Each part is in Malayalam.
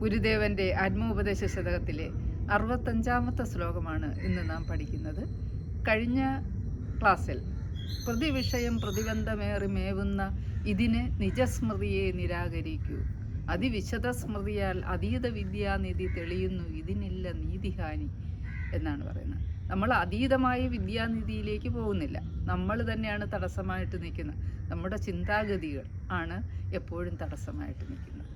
ഗുരുദേവന്റെ ആത്മോപദേശ ശതകത്തിലെ അറുപത്തഞ്ചാമത്തെ ശ്ലോകമാണ് ഇന്ന് നാം പഠിക്കുന്നത്. കഴിഞ്ഞ ക്ലാസ്സിൽ പ്രതിവിഷയം പ്രതിബന്ധമേറി മേവുന്ന ഇതിന് നിജസ്മൃതിയെ നിരാകരിക്കൂ. അതിവിശദ സ്മൃതിയാൽ അതീത വിദ്യാനിധി തെളിയുന്നു. ഇതിനില്ല നീതിഹാനി എന്നാണ് പറയുന്നത്. നമ്മൾ അതീതമായ വിദ്യാനിധിയിലേക്ക് പോകുന്നില്ല. നമ്മൾ തന്നെയാണ് തടസ്സമായിട്ട് നിൽക്കുന്നത്. നമ്മുടെ ചിന്താഗതികൾ ആണ് എപ്പോഴും തടസ്സമായിട്ട് നിൽക്കുന്നത്.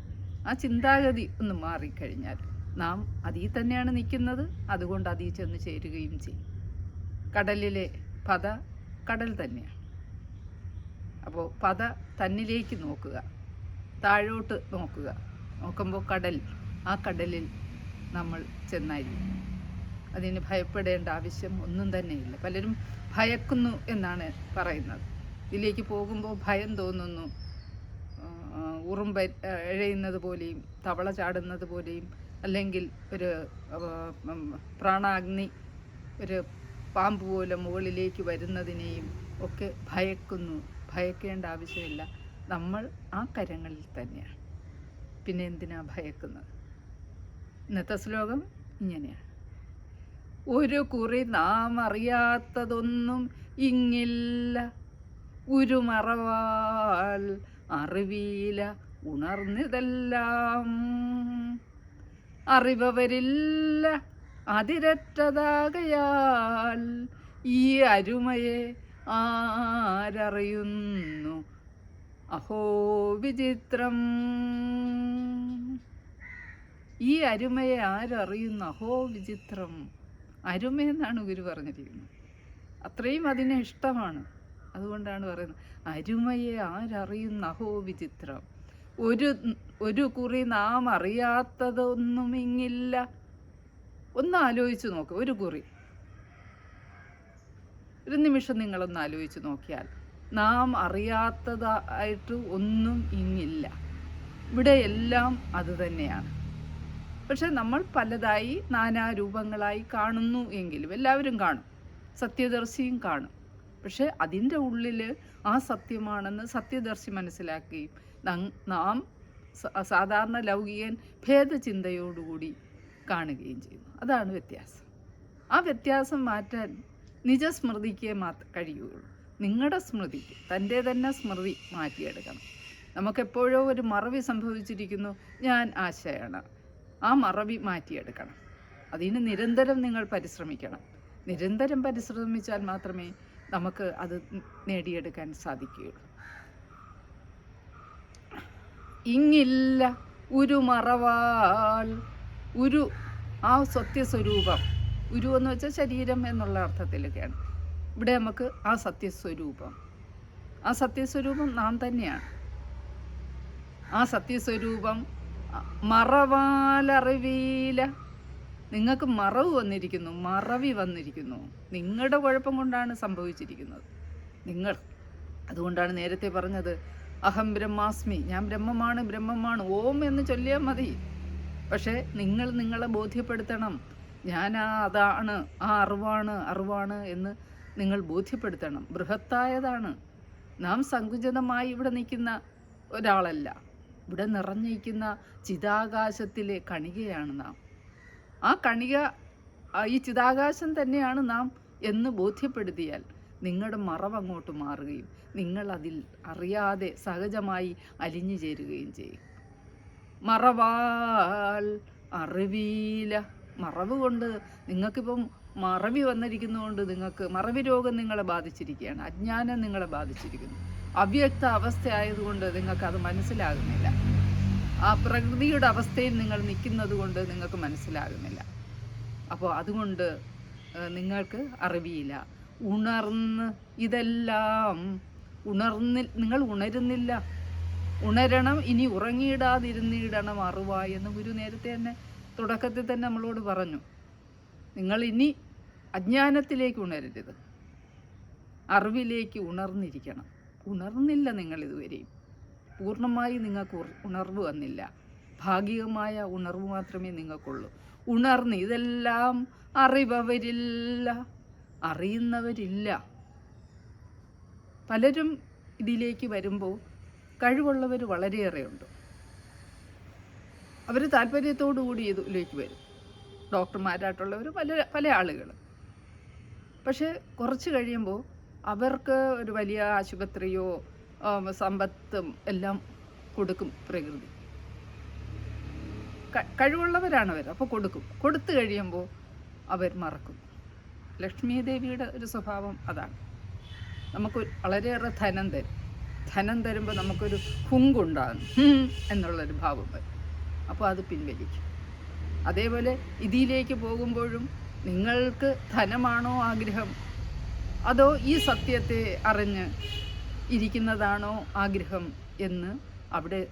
ആ ചിന്താഗതി ഒന്ന് മാറിക്കഴിഞ്ഞാൽ നാം അതിൽ തന്നെയാണ് നിൽക്കുന്നത്. അതുകൊണ്ട് അതിൽ ചെന്ന് ചേരുകയും ചെയ്യും. കടലിലെ പത കടൽ തന്നെയാണ്. അപ്പോൾ പത തന്നിലേക്ക് നോക്കുക. താഴോട്ട് നോക്കുക. നോക്കുമ്പോൾ കടൽ. ആ കടലിൽ നമ്മൾ ചെന്നായിരിക്കും. അതിന് ഭയപ്പെടേണ്ട ആവശ്യം ഒന്നും തന്നെയില്ല. പലരും ഭയക്കുന്നു എന്നാണ് പറയുന്നത്. ഇതിലേക്ക് പോകുമ്പോൾ ഭയം തോന്നുന്നു. ഉറുമ്പ് എഴയുന്നത് പോലെയും തവള ചാടുന്നത് പോലെയും അല്ലെങ്കിൽ ഒരു പ്രാണാഗ്നി ഒരു പാമ്പ് പോലെ മുകളിലേക്ക് വരുന്നതിനെയും ഒക്കെ ഭയക്കുന്നു. ഭയക്കേണ്ട ആവശ്യമില്ല. നമ്മൾ ആ കരങ്ങളിൽ തന്നെയാണ്. പിന്നെ എന്തിനാ ഭയക്കുന്നത്? ഇന്നത്തെ ശ്ലോകം ഇങ്ങനെയാണ്. ഒരു കുറി നാം അറിയാത്തതൊന്നും ഇങ്ങില്ല. ഉരുമറവാൽ അറിവീല ഉണർന്നിതെല്ലാം. അറിവവരില്ല അതിരറ്റതാകയാൽ ഈ അരുമയെ ആരറിയുന്നു അഹോ വിചിത്രം. ഈ അരുമയെ ആരറിയുന്നു അഹോ വിചിത്രം. അരുമയെന്നാണ് ഗുരു പറഞ്ഞിരിക്കുന്നത്. അത്രയും അതിനെ ഇഷ്ടമാണ്. അതുകൊണ്ടാണ് പറയുന്നത്. അരുമയെ ആരറിയുന്ന അഹോ വിചിത്രം. ഒരു ഒരു കുറി നാം അറിയാത്തതൊന്നും ഇങ്ങില്ല ഒന്ന് ആലോചിച്ച് നോക്ക് ഒരു കുറി. ഒരു നിമിഷം നിങ്ങളൊന്ന് ആലോചിച്ച് നോക്കിയാൽ നാം അറിയാത്തതായിട്ട് ഒന്നും ഇങ്ങില്ല. ഇവിടെ എല്ലാം അത് തന്നെയാണ്. പക്ഷെ നമ്മൾ പലതായി നാനാരൂപങ്ങളായി കാണുന്നു എങ്കിലും എല്ലാവരും കാണും. സത്യദർശിയും കാണും. പക്ഷെ അതിന്റെ ഉള്ളിൽ ആ സത്യമാണെന്ന് സത്യദർശി മനസ്സിലാക്കുകയും നാം സാധാരണ ലൗകികൻ ഭേദചിന്തയോടുകൂടി കാണുകയും ചെയ്യുന്നു. അതാണ് വ്യത്യാസം. ആ വ്യത്യാസം മാറ്റാൻ നിജസ്മൃതിക്ക് മാത്രം കഴിയുകയുള്ളൂ. നിങ്ങളുടെ സ്മൃതിക്ക് തന്റെ തന്നെ സ്മൃതി മാറ്റിയെടുക്കണം. നമുക്കെപ്പോഴോ ഒരു മറവി സംഭവിച്ചിരിക്കുന്നു. ഞാൻ ആശയാണ്. ആ മറവി മാറ്റിയെടുക്കണം. അതിന് നിരന്തരം നിങ്ങൾ പരിശ്രമിക്കണം. നിരന്തരം പരിശ്രമിച്ചാൽ മാത്രമേ നമുക്ക് അത് നേടിയെടുക്കാൻ സാധിക്കുകയുള്ളൂ. ഇങ്ങില്ല ഒരു മറവാൽ ഒരു ആ സത്യസ്വരൂപം ഉരു എന്ന് വെച്ചാൽ ശരീരം എന്നുള്ള അർത്ഥത്തിലൊക്കെയാണ്. ഇവിടെ നമുക്ക് ആ സത്യസ്വരൂപം ആ സത്യസ്വരൂപം നാം തന്നെയാണ്. ആ സത്യസ്വരൂപം മറവാലറിവീല നിങ്ങൾക്ക് മറവ് വന്നിരിക്കുന്നു മറവി വന്നിരിക്കുന്നു. നിങ്ങളുടെ കുഴപ്പം കൊണ്ടാണ് സംഭവിച്ചിരിക്കുന്നത്. നിങ്ങൾ അതുകൊണ്ടാണ് നേരത്തെ പറഞ്ഞത് അഹം ബ്രഹ്മാസ്മി ഞാൻ ബ്രഹ്മമാണ് ബ്രഹ്മമാണ് ഓം എന്ന് ചൊല്ലിയാൽ മതി. പക്ഷേ നിങ്ങൾ നിങ്ങളെ ബോധ്യപ്പെടുത്തണം. ഞാൻ ആ അതാണ് ആ അറിവാണ് അറിവാണ് എന്ന് നിങ്ങൾ ബോധ്യപ്പെടുത്തണം. ബൃഹത്തായതാണ്. നാം സങ്കുചിതമായി ഇവിടെ നിൽക്കുന്ന ഒരാളല്ല. ഇവിടെ നിറഞ്ഞിരിക്കുന്ന ചിതാകാശത്തിലെ കണികയാണ് നാം. ആ കണിക ഈ ചിതാകാശം തന്നെയാണ് നാം എന്ന് ബോധ്യപ്പെടുത്തിയാൽ നിങ്ങളുടെ മറവ് അങ്ങോട്ട് മാറുകയും നിങ്ങൾ അതിൽ അറിയാതെ സഹജമായി അലിഞ്ഞു ചേരുകയും ചെയ്യും. മറവാൽ അറിവീല. മറവ് കൊണ്ട് നിങ്ങൾക്കിപ്പം മറവി വന്നിരിക്കുന്നതുകൊണ്ട് നിങ്ങൾക്ക് മറവി രോഗം നിങ്ങളെ ബാധിച്ചിരിക്കുകയാണ്. അജ്ഞാനം നിങ്ങളെ ബാധിച്ചിരിക്കുന്നു. അവ്യക്ത അവസ്ഥ ആയതുകൊണ്ട് നിങ്ങൾക്കത് മനസ്സിലാകുന്നില്ല. ആ പ്രകൃതിയുടെ അവസ്ഥയിൽ നിങ്ങൾ നിൽക്കുന്നത് കൊണ്ട് നിങ്ങൾക്ക് മനസ്സിലാകുന്നില്ല. അപ്പോൾ അതുകൊണ്ട് നിങ്ങൾക്ക് അറിവിയില്ല ഉണർന്ന് ഇതെല്ലാം ഉണർന്നി നിങ്ങൾ ഉണരുന്നില്ല. ഉണരണം ഇനി ഉറങ്ങിയിടാതിരുന്നിടണം അറിവായി എന്ന് ഗുരു നേരത്തെ തന്നെ തുടക്കത്തിൽ തന്നെ നമ്മളോട് പറഞ്ഞു. നിങ്ങൾ ഇനി അജ്ഞാനത്തിലേക്ക് ഉണരരുത്. അറിവിലേക്ക് ഉണർന്നിരിക്കണം. ഉണർന്നില്ല നിങ്ങൾ ഇതുവരെയും. പൂർണമായി നിങ്ങൾക്ക് ഉണർവ് വന്നില്ല. ഭാഗികമായ ഉണർവ് മാത്രമേ നിങ്ങൾക്കുള്ളൂ. ഉണർന്ന് ഇതെല്ലാം അറിവവരില്ല. അറിയുന്നവരില്ല. പലരും ഇതിലേക്ക് വരുമ്പോൾ കഴിവുള്ളവർ വളരെയേറെയുണ്ട്. അവർ താല്പര്യത്തോടു കൂടി ഇതിലേക്ക് വരും. ഡോക്ടർമാരായിട്ടുള്ളവർ പല പല ആളുകൾ പക്ഷേ കുറച്ച് കഴിയുമ്പോൾ അവർക്ക് ഒരു വലിയ ആശുപത്രിയോ സമ്പത്തും എല്ലാം കൊടുക്കും പ്രകൃതി. കഴിവുള്ളവരാണ് അവർ അപ്പോൾ കൊടുക്കും. കൊടുത്തു കഴിയുമ്പോൾ അവർ മറക്കും. ലക്ഷ്മി ദേവിയുടെ ഒരു സ്വഭാവം അതാണ്. നമുക്ക് വളരെയേറെ ധനം തരും. ധനം തരുമ്പോൾ നമുക്കൊരു ഹുങ്കുണ്ടാകും ഹും എന്നുള്ളൊരു ഭാവം വരും. അപ്പോൾ അത് പിൻവലിക്കും. അതേപോലെ ഇതിലേക്ക് പോകുമ്പോഴും നിങ്ങൾക്ക് ധനമാണോ ആഗ്രഹം? അതോ ഈ സത്യത്തെ അറിഞ്ഞ് ഇരിക്കുന്നതാണോ ആഗ്രഹം എന്ന് അവിടെ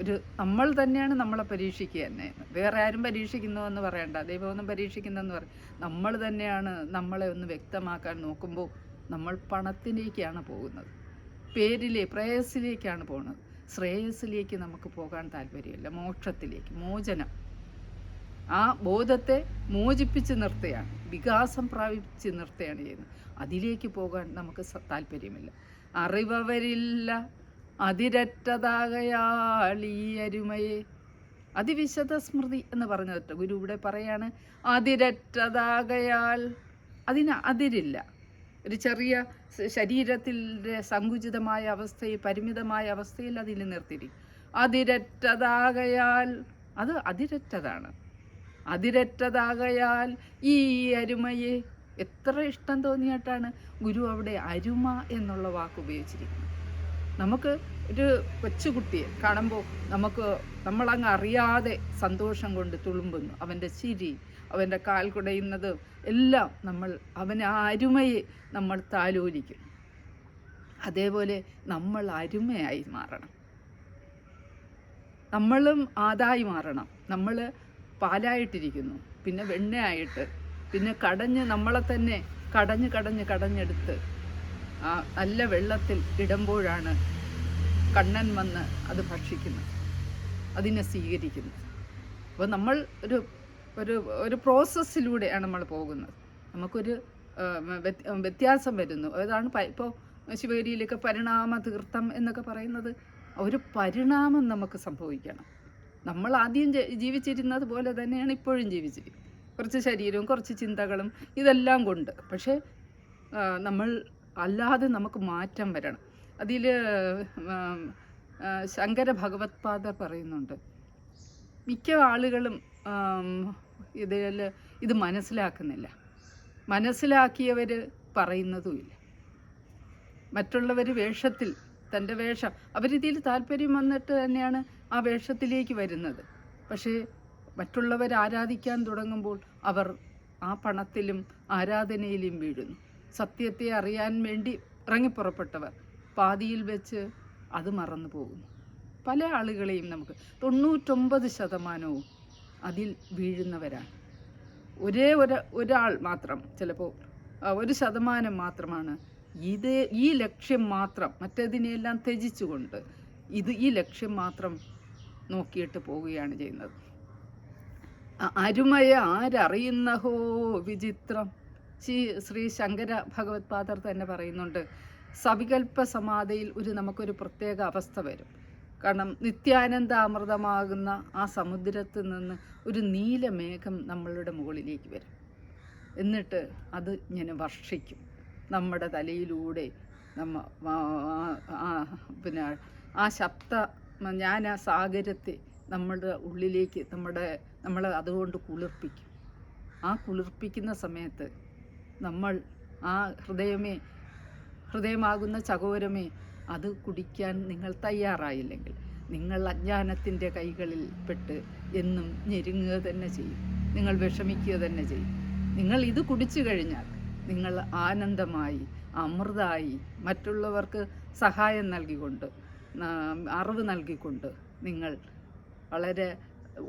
ഒരു നമ്മൾ തന്നെയാണ് നമ്മളെ പരീക്ഷിക്കുക തന്നെ. വേറെ ആരും പരീക്ഷിക്കുന്നു എന്ന് പറയണ്ട. ദൈവമൊന്നും പരീക്ഷിക്കുന്നെന്ന് പറയും നമ്മൾ തന്നെയാണ് നമ്മളെ ഒന്ന് വ്യക്തമാക്കാൻ നോക്കുമ്പോൾ നമ്മൾ പണത്തിലേക്കാണ് പോകുന്നത്. പേരിലെ പ്രേയസിലേക്കാണ് പോകുന്നത് ശ്രേയസിലേക്ക് നമുക്ക് പോകാൻ താല്പര്യമില്ല. മോക്ഷത്തിലേക്ക് മോചനം. ആ ബോധത്തെ മോചിപ്പിച്ച് നിർത്തുകയാണ് വികാസം പ്രാപിച്ച് നിർത്തുകയാണ് ചെയ്യുന്നത്. അതിലേക്ക് പോകാൻ നമുക്ക് താല്പര്യമില്ല. അറിവവരില്ല അതിരറ്റതാകയാൾ അരുമയെ. അതിവിശദ സ്മൃതി എന്ന് പറഞ്ഞിട്ട് ഗുരു ഇവിടെ പറയാണ് അതിരറ്റതാകയാൽ അതിന് അതിരില്ല. ഒരു ചെറിയ ശരീരത്തിന്റെ സങ്കുചിതമായ അവസ്ഥയിൽ പരിമിതമായ അവസ്ഥയിൽ അതിൽ നിർത്തിയിരിക്കും. അതിരറ്റതാകയാൽ അത് അതിരറ്റതാണ്. അതിരറ്റതാകയാൽ ഈ അരുമയെ എത്ര ഇഷ്ടം തോന്നിയിട്ടാണ് ഗുരു അവിടെ അരുമ എന്നുള്ള വാക്ക് ഉപയോഗിച്ചിരിക്കുന്നത്. നമുക്ക് ഒരു കൊച്ചുകുട്ടിയെ കാണുമ്പോൾ നമുക്ക് നമ്മളങ്ങ് അറിയാതെ സന്തോഷം കൊണ്ട് തുളുമ്പുന്നു. അവന്റെ ചിരി അവന്റെ കാൽ കുടയുന്നത് എല്ലാം നമ്മൾ അവൻ ആ അരുമയെ നമ്മൾ താലോലിക്കും അതേപോലെ നമ്മൾ അരുമയായി മാറണം. നമ്മളും ആദായി മാറണം. നമ്മൾ പാലായിട്ടിരിക്കുന്നു. പിന്നെ വെണ്ണയായിട്ട്. പിന്നെ കടഞ്ഞ് നമ്മളെ തന്നെ കടഞ്ഞ് കടഞ്ഞ് കടഞ്ഞെടുത്ത് ആ നല്ല വെള്ളത്തിൽ ഇടുമ്പോഴാണ് കണ്ണൻ വന്ന് അത് ഭക്ഷിക്കുന്നത്. അതിനെ സ്വീകരിക്കുന്നു. അപ്പോൾ നമ്മൾ ഒരു ഒരു ഒരു പ്രോസസ്സിലൂടെയാണ് നമ്മൾ പോകുന്നത്. നമുക്കൊരു വ്യത്യാസം വരുന്നു. അതാണ് ഇപ്പോൾ ശിവഗിരിയിലൊക്കെ പരിണാമ തീർത്ഥം എന്നൊക്കെ പറയുന്നത്. ഒരു പരിണാമം നമുക്ക് സംഭവിക്കണം. നമ്മൾ ആദ്യം ജീവിച്ചിരുന്നത് പോലെ തന്നെയാണ് ഇപ്പോഴും ജീവിച്ചിരിക്കുന്നത് കുറച്ച് ശരീരവും കുറച്ച് ചിന്തകളും ഇതെല്ലാം കൊണ്ട്. പക്ഷേ നമ്മൾ അല്ലാതെ നമുക്ക് മാറ്റം വരണം. അതിൽ ശങ്കര ഭഗവത്പാദർ പറയുന്നുണ്ട്. മിക്ക ആളുകളും ഇതിൽ ഇത് മനസ്സിലാക്കുന്നില്ല. മനസ്സിലാക്കിയവർ പറയുന്നതുമില്ല മറ്റുള്ളവർ വേഷത്തിൽ തന്റെ വേഷം അവരിതിൽ താല്പര്യം വന്നിട്ട് തന്നെയാണ് ആ വേഷത്തിലേക്ക് വരുന്നത്. പക്ഷേ മറ്റുള്ളവർ ആരാധിക്കാൻ തുടങ്ങുമ്പോൾ അവർ ആ പണത്തിലും ആരാധനയിലും വീഴുന്നു. സത്യത്തെ അറിയാൻ വേണ്ടി ഇറങ്ങിപ്പുറപ്പെട്ടവർ പാതിയിൽ വെച്ച് അത് മറന്നു പോകുന്നു. പല ആളുകളെയും നമുക്ക് തൊണ്ണൂറ്റൊമ്പത് ശതമാനവും അതിൽ വീഴുന്നവരാണ്. ഒരേ ഒരു ഒരാൾ മാത്രം ചിലപ്പോൾ ഒരു ശതമാനം മാത്രമാണ് ഇത് ഈ ലക്ഷ്യം മാത്രം മറ്റേതിനെയെല്ലാം ത്യജിച്ചുകൊണ്ട് ഇത് ഈ ലക്ഷ്യം മാത്രം നോക്കിയിട്ട് പോവുകയാണ് ചെയ്യുന്നത്. അരുമയ ആരറിയുന്ന ആരറിയുന്നഹോ വിചിത്രം? ശ്രീ ശ്രീ ശങ്കര ഭഗവത് പാദർ തന്നെ പറയുന്നുണ്ട് സവികൽപ്പ സമാധിയിൽ ഒരു നമുക്കൊരു പ്രത്യേക അവസ്ഥ വരും. കാരണം നിത്യാനന്ദ അമൃതമാകുന്ന ആ സമുദ്രത്തിൽ നിന്ന് ഒരു നീലമേഘം നമ്മളുടെ മുകളിലേക്ക് വരും. എന്നിട്ട് അത് ഇങ്ങനെ വർഷിക്കും. നമ്മുടെ തലയിലൂടെ നമ്മ പിന്നെ ആ ശബ്ദ ഞാൻ ആ സാഗരത്തെ നമ്മുടെ ഉള്ളിലേക്ക് നമ്മുടെ നമ്മൾ അതുകൊണ്ട് കുളിർപ്പിക്കും. ആ കുളിർപ്പിക്കുന്ന സമയത്ത് നമ്മൾ ആ ഹൃദയമേ ഹൃദയമാകുന്ന ചകോരമേ അത് കുടിക്കാൻ നിങ്ങൾ തയ്യാറായില്ലെങ്കിൽ നിങ്ങൾ അജ്ഞാനത്തിന്റെ കൈകളിൽ പെട്ട് എന്നും ഞെരുങ്ങുക തന്നെ ചെയ്യും. നിങ്ങൾ വിഷമിക്കുക തന്നെ ചെയ്യും. നിങ്ങൾ ഇത് കുടിച്ചു കഴിഞ്ഞാൽ നിങ്ങൾ ആനന്ദമായി അമൃതായി മറ്റുള്ളവർക്ക് സഹായം നൽകിക്കൊണ്ട് അറിവ് നൽകിക്കൊണ്ട് നിങ്ങൾ വളരെ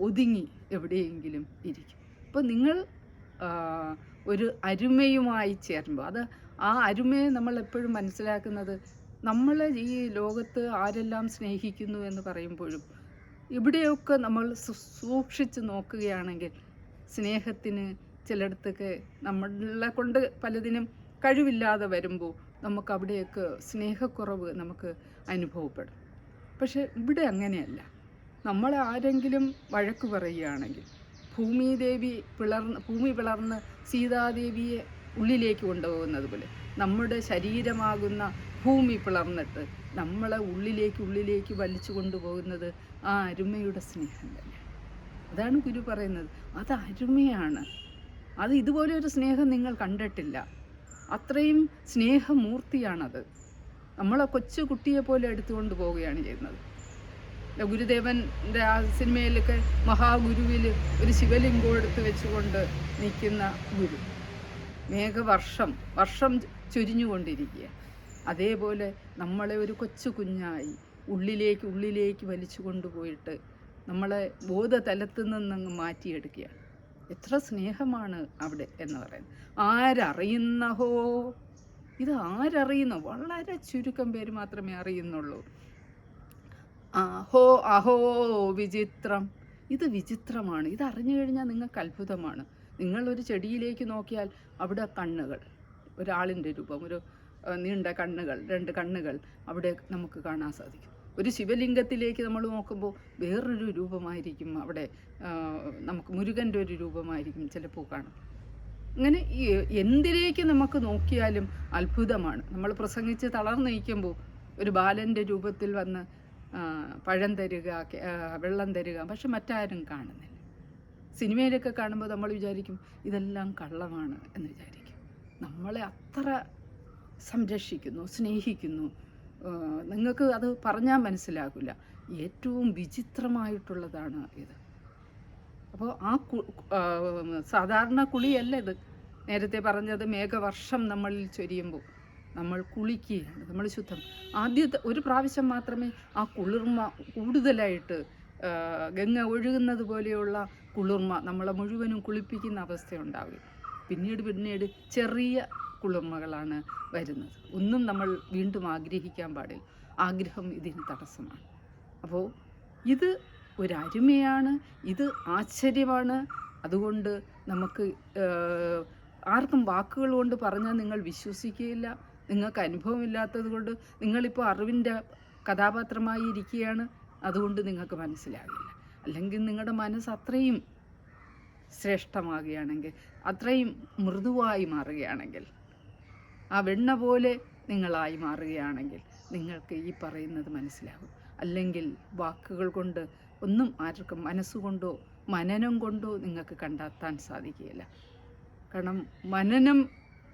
ഒതുങ്ങി എവിടെയെങ്കിലും ഇരിക്കും. അപ്പോൾ നിങ്ങൾ ഒരു അരുമയുമായി ചേരുമ്പോൾ അത് ആ അരുമയെ നമ്മൾ എപ്പോഴും മനസ്സിലാക്കുന്നത് നമ്മൾ ഈ ലോകത്ത് ആരെല്ലാം സ്നേഹിക്കുന്നു എന്ന് പറയുമ്പോഴും ഇവിടെയൊക്കെ നമ്മൾ സൂക്ഷിച്ച് നോക്കുകയാണെങ്കിൽ സ്നേഹത്തിന് ചിലയിടത്തൊക്കെ നമ്മളെ കൊണ്ട് പലതിനും കഴിവില്ലാതെ വരുമ്പോൾ നമുക്ക് അവിടെയൊക്കെ സ്നേഹക്കുറവ് നമുക്ക് അനുഭവപ്പെടും. പക്ഷെ ഇവിടെ അങ്ങനെയല്ല. നമ്മൾ ആരെങ്കിലും വഴക്ക് പറയുകയാണെങ്കിൽ ഭൂമിദേവി പിളർന്ന് ഭൂമി പിളർന്ന് സീതാദേവിയെ ഉള്ളിലേക്ക് കൊണ്ടുപോകുന്നത് പോലെ നമ്മുടെ ശരീരമാകുന്ന ഭൂമി പിളർന്നിട്ട് നമ്മളെ ഉള്ളിലേക്ക് ഉള്ളിലേക്ക് വലിച്ചു കൊണ്ടുപോകുന്നത് ആ അരുമയുടെ സ്നേഹം തന്നെ. അതാണ് ഗുരു പറയുന്നത്. അത് അരുമയാണ്. അത് ഇതുപോലെ ഒരു സ്നേഹം നിങ്ങൾ കണ്ടിട്ടില്ല. അത്രയും സ്നേഹമൂർത്തിയാണത്. നമ്മളെ കൊച്ചു കുട്ടിയെ പോലെ എടുത്തുകൊണ്ട് പോവുകയാണ് ചെയ്യുന്നത്. ഗുരുദേവന്റെ ആ സിനിമയിലൊക്കെ മഹാഗുരുവിൽ ഒരു ശിവലിംഗം എടുത്ത് വെച്ചുകൊണ്ട് നിൽക്കുന്ന ഗുരു. മേഘവർഷം വർഷം ചൊരിഞ്ഞുകൊണ്ടിരിക്കുക. അതേപോലെ നമ്മളെ ഒരു കൊച്ചു കുഞ്ഞായി ഉള്ളിലേക്ക് ഉള്ളിലേക്ക് വലിച്ചു കൊണ്ടുപോയിട്ട് നമ്മളെ ബോധതലത്തിൽ നിന്നങ്ങ് മാറ്റിയെടുക്കുകയാണ്. എത്ര സ്നേഹമാണ് അവിടെ എന്ന് പറയുന്നത്. ആരറിയുന്നഹോ ഇത് ആരറിയുന്നു? വളരെ ചുരുക്കം പേര് മാത്രമേ അറിയുന്നുള്ളൂ. അഹോ അഹോ വിചിത്രം. ഇത് വിചിത്രമാണ്. ഇത് അറിഞ്ഞു കഴിഞ്ഞാൽ നിങ്ങൾക്ക് അത്ഭുതമാണ്. നിങ്ങളൊരു ചെടിയിലേക്ക് നോക്കിയാൽ അവിടെ കണ്ണുകൾ ഒരാളിന്റെ രൂപം ഒരു നീണ്ട കണ്ണുകൾ രണ്ട് കണ്ണുകൾ അവിടെ നമുക്ക് കാണാൻ സാധിക്കും. ഒരു ശിവലിംഗത്തിലേക്ക് നമ്മൾ നോക്കുമ്പോൾ വേറൊരു രൂപമായിരിക്കും അവിടെ നമുക്ക് മുരുകന്റെ ഒരു രൂപമായിരിക്കും ചിലപ്പോൾ കാണാം. അങ്ങനെ എന്തിലേക്ക് നമുക്ക് നോക്കിയാലും അത്ഭുതമാണ്. നമ്മൾ പ്രസംഗിച്ച് തളർന്നയിക്കുമ്പോൾ ഒരു ബാലന്റെ രൂപത്തിൽ വന്ന് പഴം തരിക വെള്ളം തരിക പക്ഷെ മറ്റാരും കാണുന്നില്ല. സിനിമയിലൊക്കെ കാണുമ്പോൾ നമ്മൾ വിചാരിക്കും ഇതെല്ലാം കള്ളമാണ് എന്ന് വിചാരിക്കും. നമ്മളെ അത്ര സംരക്ഷിക്കുന്നു സ്നേഹിക്കുന്നു. നിങ്ങൾക്ക് അത് പറഞ്ഞാൽ മനസ്സിലാകില്ല. ഏറ്റവും വിചിത്രമായിട്ടുള്ളതാണ് ഇത്. അപ്പോൾ ആ, സാധാരണ കുളിയല്ല ഇത്. നേരത്തെ പറഞ്ഞത് മേഘവർഷം നമ്മളിൽ ചൊരിയുമ്പോൾ. നമ്മൾ കുളിക്കുകയാണ് നമ്മൾ ശുദ്ധം. ആദ്യത്തെ ഒരു പ്രാവശ്യം മാത്രമേ ആ കുളിർമ കൂടുതലായിട്ട് ഗംഗ ഒഴുകുന്നത് പോലെയുള്ള കുളിർമ നമ്മളെ മുഴുവനും കുളിപ്പിക്കുന്ന അവസ്ഥയുണ്ടാവുക പിന്നീട് പിന്നീട് ചെറിയ കുളിർമകളാണ് വരുന്നത്. ഒന്നും നമ്മൾ വീണ്ടും ആഗ്രഹിക്കാൻ പാടില്ല. ആഗ്രഹം ഇതിന് തടസ്സമാണ്. അപ്പോൾ ഇത് ഒരരുമയാണ് ഇത് ആശ്ചര്യമാണ്. അതുകൊണ്ട് നമുക്ക് ആർക്കും വാക്കുകൾ കൊണ്ട് പറഞ്ഞാൽ നിങ്ങൾ വിശ്വസിക്കുകയില്ല. നിങ്ങൾക്ക് അനുഭവമില്ലാത്തത് കൊണ്ട് നിങ്ങളിപ്പോൾ അറിവിന്റെ കഥാപാത്രമായി ഇരിക്കുകയാണ്. അതുകൊണ്ട് നിങ്ങൾക്ക് മനസ്സിലാകില്ല. അല്ലെങ്കിൽ നിങ്ങളുടെ മനസ്സ് അത്രയും ശ്രേഷ്ഠമാകുകയാണെങ്കിൽ അത്രയും മൃദുവായി മാറുകയാണെങ്കിൽ ആ വെണ്ണ പോലെ നിങ്ങളായി മാറുകയാണെങ്കിൽ നിങ്ങൾക്ക് ഈ പറയുന്നത് മനസ്സിലാകും. അല്ലെങ്കിൽ വാക്കുകൾ കൊണ്ട് ഒന്നും ആർക്കും മനസ്സുകൊണ്ടോ മനനം കൊണ്ടോ നിങ്ങൾക്ക് കണ്ടെത്താൻ സാധിക്കുകയില്ല. കാരണം മനനം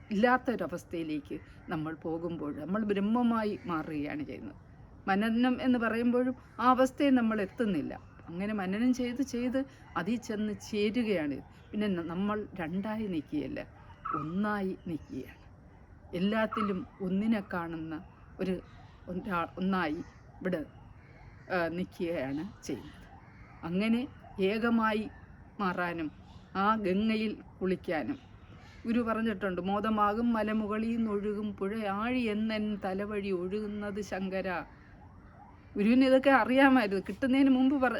ഇല്ലാത്തൊരവസ്ഥയിലേക്ക് നമ്മൾ പോകുമ്പോൾ നമ്മൾ ബ്രഹ്മമായി മാറുകയാണ് ചെയ്യുന്നത്. മനനം എന്ന് പറയുമ്പോഴും ആ അവസ്ഥയിൽ നമ്മൾ എത്തുന്നില്ല. അങ്ങനെ മനനം ചെയ്ത് ചെയ്ത് അതിൽ ചെന്ന് ചേരുകയാണ്. പിന്നെ നമ്മൾ രണ്ടായി നിൽക്കുകയല്ല ഒന്നായി നിൽക്കുകയാണ് എല്ലാത്തിലും ഒന്നിനെ കാണുന്ന ഒരു ഒന്നായി ഇവിടെ നിൽക്കുകയാണ് ചെയ്യുന്നത്. അങ്ങനെ ഏകമായി മാറാനും ആ ഗംഗയിൽ കുളിക്കാനും. ഗുരു പറഞ്ഞിട്ടുണ്ട് മോദമാകും മലമുകളിൽ നിന്നൊഴുകും പുഴ ആഴി എന്നൻ തലവഴി ഒഴുകുന്നത് ശങ്കര. ഗുരുവിന് ഇതൊക്കെ അറിയാമായിരുന്നു കിട്ടുന്നതിന് മുമ്പ് പറ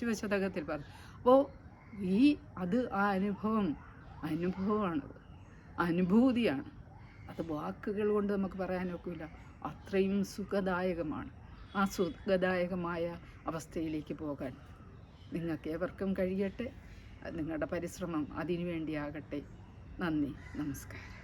ശിവശതകത്തിൽ പറഞ്ഞു അപ്പോൾ ഈ അത് ആ അനുഭവം അനുഭവമാണത് അനുഭൂതിയാണ്. അത് വാക്കുകൾ കൊണ്ട് നമുക്ക് പറയാനൊക്കില്ല അത്രയും സുഖദായകമാണ്. ആ സുഖദായകമായ അവസ്ഥയിലേക്ക് പോകാൻ നിങ്ങൾക്ക് ഏവർക്കും കഴിയട്ടെ. നിങ്ങളുടെ പരിശ്രമം അതിനു വേണ്ടിയാകട്ടെ നന്ദി. നമസ്കാരം.